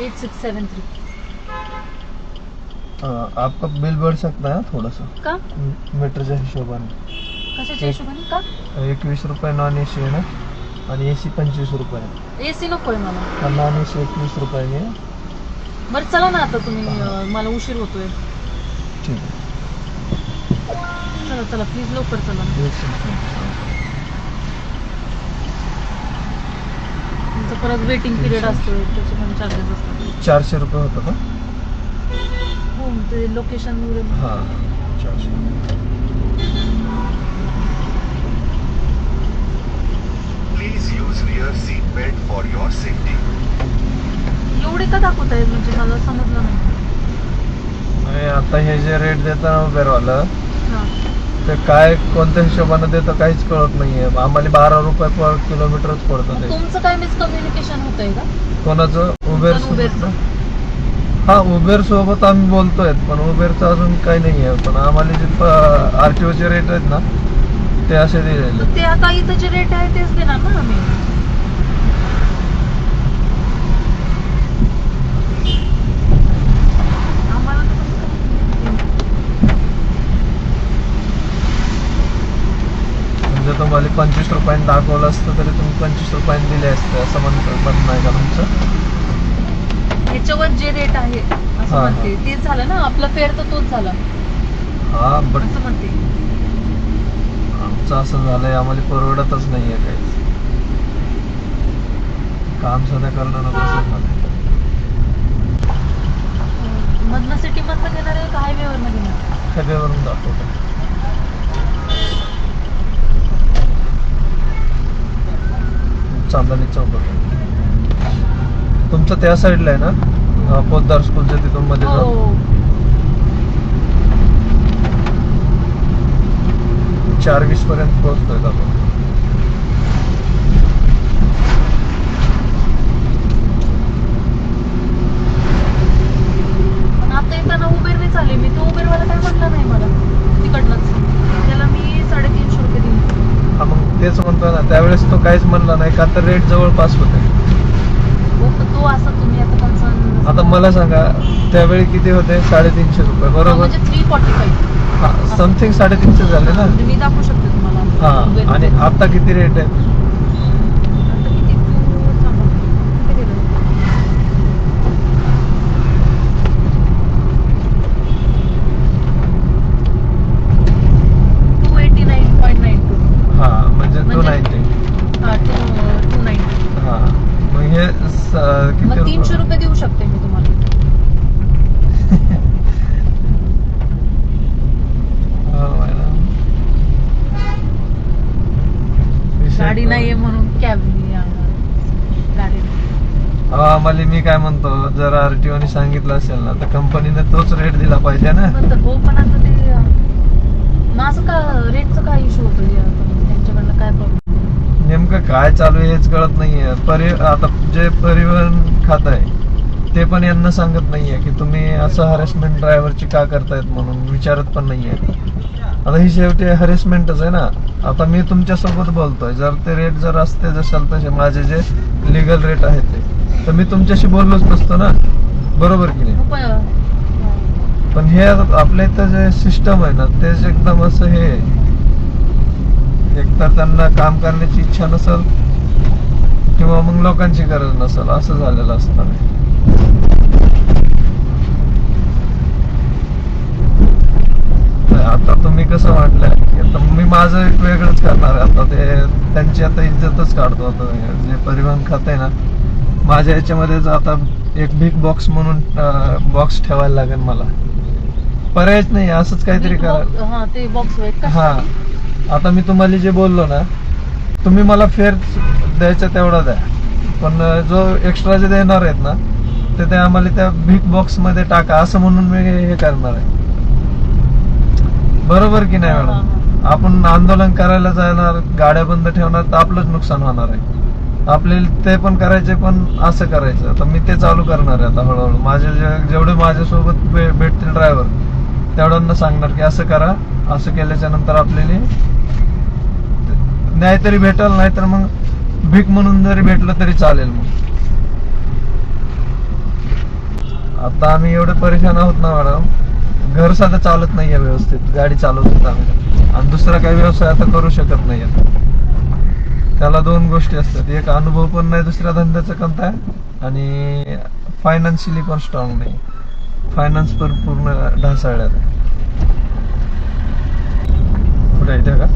Eight six seven three. आपका bill बढ़ सकता है थोड़ा सा? का? मीटरच्या हिशोबाने. कशाच्या हिशोबाने? का? एकवीस रुपये नॉन ए सी आहे ना? आणि ए सी पंचवीस रुपये आहे. ए सी नकोय मला. नॉन ए सी एकवीस रुपयाने आहे. बरं चला ना आता तुम्ही अं, मला उशीर होतोय. ठीक आहे. चला चला प्लीज लवकर चला. एक second. तुमचं परत वेटिंग पिरियड असतो त्याचे पण चार्जेस असतात. चारशे रुपये होतं का? हो ते लोकेशन वगैरे हां चारशे. Please use rear seat belt for your safety. एवढे का दाखवत आहे म्हणजे मला समजलं नाही. आणि आता हे जे रेट देतं ना उबेरवालं हा. ते काय कोणत्या हिशोबानं देतं काहीच कळत नाहीये. आम्हाला बारा रुपये पर किलोमीटरच पडतं ते. तुमचं काय मिसकम्युनिकेशन होत आहे का? कोणाचं? उबेर पण उबेरचं. हा उबेर सोबत आम्ही बोलतोय पण उबेरचं अजून काही नाही आहे पण आम्हाला जे आर टी ओचे रेट आहेत ना ते असे दिलेले ते आता इथं जे रेट आहे तेच देणार ना आम्ही आम्हाला तर कसं काय? तुम्हाला पंचवीस रुपयाने दाखवलं असतं तरी तुम्ही पंचवीस रुपयाने दिले असते असं म्हणतो म्हणणं आहे का तुमचं? ह्याच्यावर जे रेट आहे असं. म्हणते. तेच झालं ना आपला फेअर तर तोच झाला. हा बट असं म्हणते. आमचं असं झालंय आम्हाला परवडतच नाहीये काहीच काम सध्या करणं कसं झालंय. मधनं सिटी मधनं घेणार आहे का हायवे वरनं घेणार? सगळ्यावरून दाखवतो चांदणी चौक तुमचं त्या साईडला आहे ना? अं, पोद्दार स्कूलच्या तिथून मध्ये जाऊ हो. चार वीस पर्यंत पोहोचतोय आपण पण आता येताना उबेरने चालले मी तो उबेरवाला काय म्हटलं नाही मला तिकडनंच त्याला मी साडेतीनशे रुपये दिले हा मग तेच म्हणतोय ना त्यावेळेस तो काहीच म्हणला नाही का तर रेट जवळपास होते. पण तो असा तुम्ही आता कन्सर्न आता मला सांगा त्यावेळी किती होते? साडेतीनशे रुपये बरोबर? म्हणजे थ्री फॉर्टी फाईव्ह समथिंग साडेतीनशे झाले ना. म्हणजे मी दाखवू शकते तुम्हाला. हा आणि. आता किती रेट आहे आता किती तू थांबा. किती गेलं? Two eighty nine point nine two हा म्हणजे टू म्हणजे- नाईन्टी हा टू टू नाईन्टी हा मग हे स- किती मग तीनशे रुपये देऊ शकते मी तुम्हाला हो, मॅडम. विषय गाडी तो- नाहीये म्हणून कॅब गाडी नाही. अहो, आम्हाला मी काय म्हणतो जर आरटीओ ने सांगितलं असेल ना तर कंपनीने तोच रेट दिला पाहिजे ना. पण तर हो पण आता ते अं, मग असं का रेटचं काय इश्यू होतो आता? त्यांच्याकडनं काय प्रॉब्लेम नेमकं काय चालू आहे हेच कळत नाहीये. परि आता जे परिवहन खात आहे ते पण यांना सांगत नाहीये की तुम्ही असं हॅरेसमेंट ड्रायव्हरची का करतायत म्हणून विचारत पण नाहीये. आता ही शेवटी हॅरेसमेंटच आहे ना. आता मी तुमच्यासोबत बोलतोय. जर ते रेट जर असते जशाल तसे माझे जे लिगल रेट आहेत ते. तर मी तुमच्याशी बोललोच नसतो ना? बरोबर की नाही? हो पण हे आपल्या इथं जे सिस्टम आहे ना तेच एकदम असं हे. एकतर त्यांना काम करण्याची इच्छा नसल किंवा मग लोकांची गरज नसल असं झालेलं असतं. आता तुम्ही कसं वाटलंय? की आता मी माझं एक वेगळंच करणार आता ते त्यांची आता इज्जतच काढतो आता. जे परिवहन खाते आहे ना माझ्या याच्यामध्येच आता एक बिग बॉक्स म्हणून बॉक्स ठेवायला लागेल मला. पर्यायच नाही असंच काहीतरी big करा. हा ते बॉक्स हा. आता मी तुम्हाला जे बोललो ना तुम्ही मला फेअर द्यायचा तेवढा द्या. पण जो एक्स्ट्रा जे देणार आहेत ना ते ते आम्हाला त्या बिग बॉक्समध्ये टाका. असं म्हणून मी हे करणार आहे. बरोबर की नाही मॅडम? आपण आंदोलन करायला जाणार गाड्या बंद ठेवणार तर आपलंच नुकसान होणार आहे. आपले ते पण करायचे पण असं करायचं. आता मी ते चालू करणार आहे आता हळूहळू. माझे जेवढे माझ्यासोबत भे- भेटतील ड्रायव्हर तेवढ्यांना सांगणार की असं करा असं केल्याच्यानंतर आपल्याला न्याय तरी भेटल नाहीतर मग भीक म्हणून जरी भेटलं तरी चालेल मग. आता आम्ही एवढे परेशान आहोत ना मॅडम. घर साधं चालत नाहीये व्यवस्थित. गाडी चालवत आम्ही. आणि दुसरा काही व्यवसाय आता करू शकत नाही त्याला दोन गोष्टी असतात. एक अनुभव पण नाही दुसऱ्या धंद्याचा कोणता आणि फायनान्शियली पण स्ट्रॉंग नाही. फायनान्स पण पूर्ण ढासळल्यात. कुठे इथे का?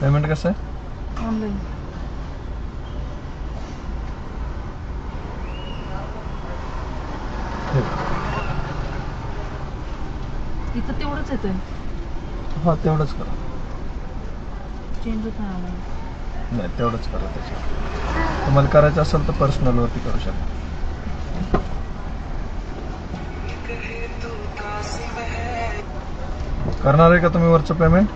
पेमेंट कसं आहे? ऑनलाईन इथं तेवढंच येतंय. हा तेवढंच करा. चेंज होत नाही आला नाही तेवढंच करा त्याच्यात. तुम्हाला करायचं असेल तर पर्सनल वरती करू शकता. करणार आहे का तुम्ही वरचं पेमेंट